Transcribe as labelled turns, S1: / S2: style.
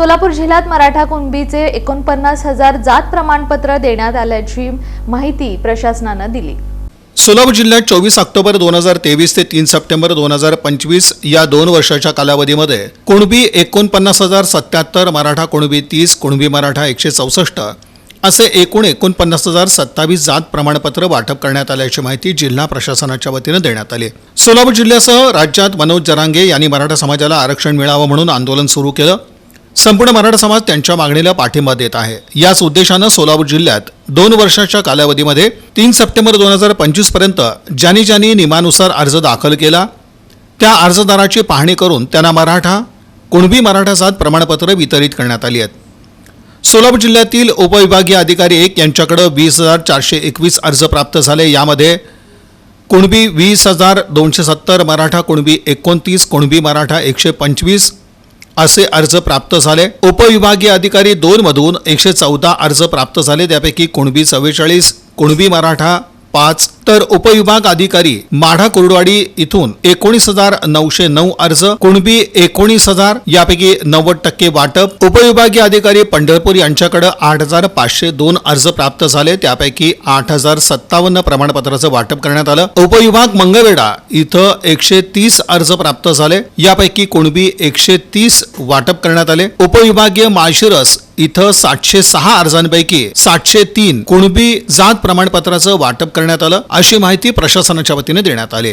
S1: सोलापूर जिल्ह्यात मराठा कुणबीचे एकोणपन्नास हजार जात प्रमाणपत्र देण्यात आल्याची माहिती प्रशासनानं दिली.
S2: सोलापूर जिल्ह्यात चोवीस ऑक्टोबर दोन हजार तेवीस ते तीन सप्टेंबर दोन हजार पंचवीस या दोन वर्षाच्या कालावधीमध्ये कुणबी एकोणपन्नास हजार सत्याहत्तर मराठा कुणबी तीस कुणबी मराठा एकशे चौसष्ट असे एकूण एकोणपन्नास हजार सत्तावीस जात प्रमाणपत्र वाटप करण्यात आल्याची माहिती जिल्हा प्रशासनाच्या वतीनं देण्यात आली. सोलापूर जिल्ह्यासह राज्यात मनोज जरांगे यांनी मराठा समाजाला आरक्षण मिळावं म्हणून आंदोलन सुरू केलं. संपूर्ण मराठा समाज त्यांच्या मागणीला पाठिंबा देत आहे. याच उद्देशानं सोलापूर जिल्ह्यात दोन वर्षाच्या कालावधीमध्ये तीन सप्टेंबर दोन हजार पंचवीसपर्यंत ज्यांनी ज्यांनी नियमानुसार अर्ज दाखल केला त्या अर्जदाराची पाहणी करून त्यांना मराठा कुणबी मराठा जात प्रमाणपत्र वितरित करण्यात आली आहेत. सोलापूर जिल्ह्यातील उपविभागीय अधिकारी एक यांच्याकडे वीस हजार चारशे एकवीस अर्ज प्राप्त झाले. यामध्ये कुणबी वीस हजार दोनशे सत्तर मराठा कुणबी एकोणतीस कुणबी मराठा एकशे पंचवीस असे अर्ज प्राप्त झाले. उपविभागीय अधिकारी दोन मधून एकशे चौदा अर्ज प्राप्त झाले. त्यापैकी कुणबी चव्वेचाळीस कुणबी मराठा पाच. तर उपविभाग अधिकारी माढा कुर्डवाडी इथून एकोणीस हजार नऊशे नऊ अर्ज कुणबी एकोणीस हजार यापैकी नव्वद टक्के वाटप. उपविभागीय अधिकारी पंढरपूर यांच्याकडे आठ हजार पाचशे दोन अर्ज प्राप्त झाले. त्यापैकी आठ हजार सत्तावन्न प्रमाणपत्राचं वाटप करण्यात आलं. उपविभाग मंगळवेढा इथं एकशे तीस अर्ज प्राप्त झाले. यापैकी कुणबी एकशे तीस वाटप करण्यात आले. उपविभागीय माळशिरस इथं सातशे सहा अर्जांपैकी सातशे तीन कुणबी जात प्रमाणपत्राचं वाटप करण्यात आलं अशी माहिती प्रशासनाच्या वतीने देण्यात आली.